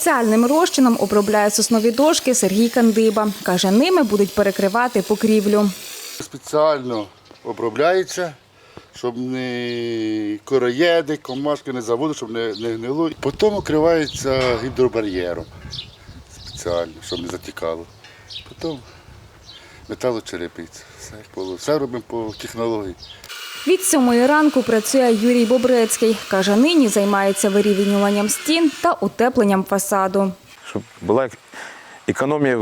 Спеціальним розчином обробляє соснові дошки Сергій Кандиба. Каже, ними будуть перекривати покрівлю. Спеціально обробляється, щоб не короєди, комашки не заводили, щоб не, не гнило. Потім укривається гідробар'єром спеціально, щоб не затікало. Потім металочерепиця. Все. Все робимо по технології. Від сьомої ранку працює Юрій Бобрецький. Каже, нині займається вирівнюванням стін та утепленням фасаду. щоб була економія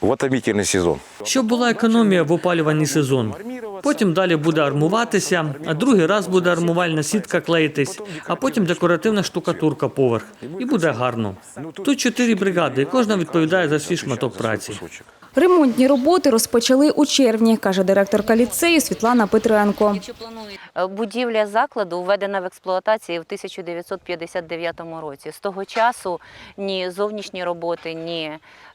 в отопительний сезон. Щоб була економія в опалювальний сезон. Потім далі буде армуватися, а другий раз буде армувальна сітка клеїтись, а потім декоративна штукатурка поверх. І буде гарно. Тут чотири бригади, і кожна відповідає за свій шматок праці. Ремонтні роботи розпочали у червні, каже директорка ліцею Світлана Петренко. Е, Будівля закладу введена в експлуатацію в 1959 році. З того часу ні зовнішні роботи, ні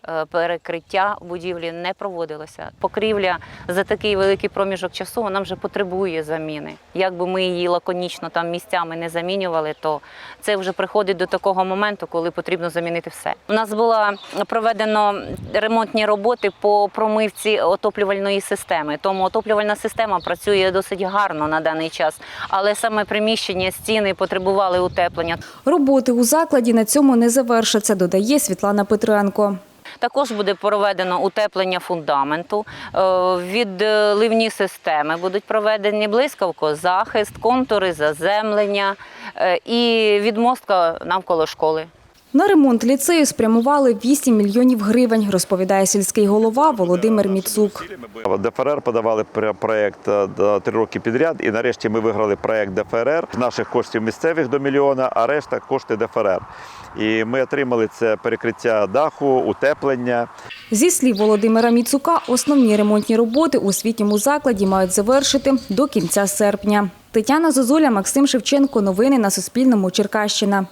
е, перекриття будівлі не проводилося. Покрівля за такий великий проміжок часу вона вже потребує заміни. Як би ми її лаконічно там місцями не замінювали, то це вже приходить до такого моменту, коли потрібно замінити все. У нас було проведено ремонтні роботи по промивці отоплювальної системи. Тому отоплювальна система працює досить гарно на даний час, але саме приміщення, стіни потребували утеплення. Роботи у закладі на цьому не завершаться, додає Світлана Петренко. Також буде проведено утеплення фундаменту, е, відливні системи будуть проведені блискавко, захист, контури, заземлення е, і відмостка навколо школи. На ремонт ліцею спрямували 8 мільйонів гривень, розповідає сільський голова Володимир Міцук. ДФРР подавали пр- проект е, три роки підряд, і нарешті ми виграли проект ДФРР з наших коштів місцевих до мільйона, а решта кошти ДФРР. І ми отримали це перекриття даху, утеплення. Зі слів Володимира Міцука, основні ремонтні роботи у освітньому закладі мають завершити до кінця серпня. Тетяна Зозуля, Максим Шевченко. Новини на Суспільному. Черкащина.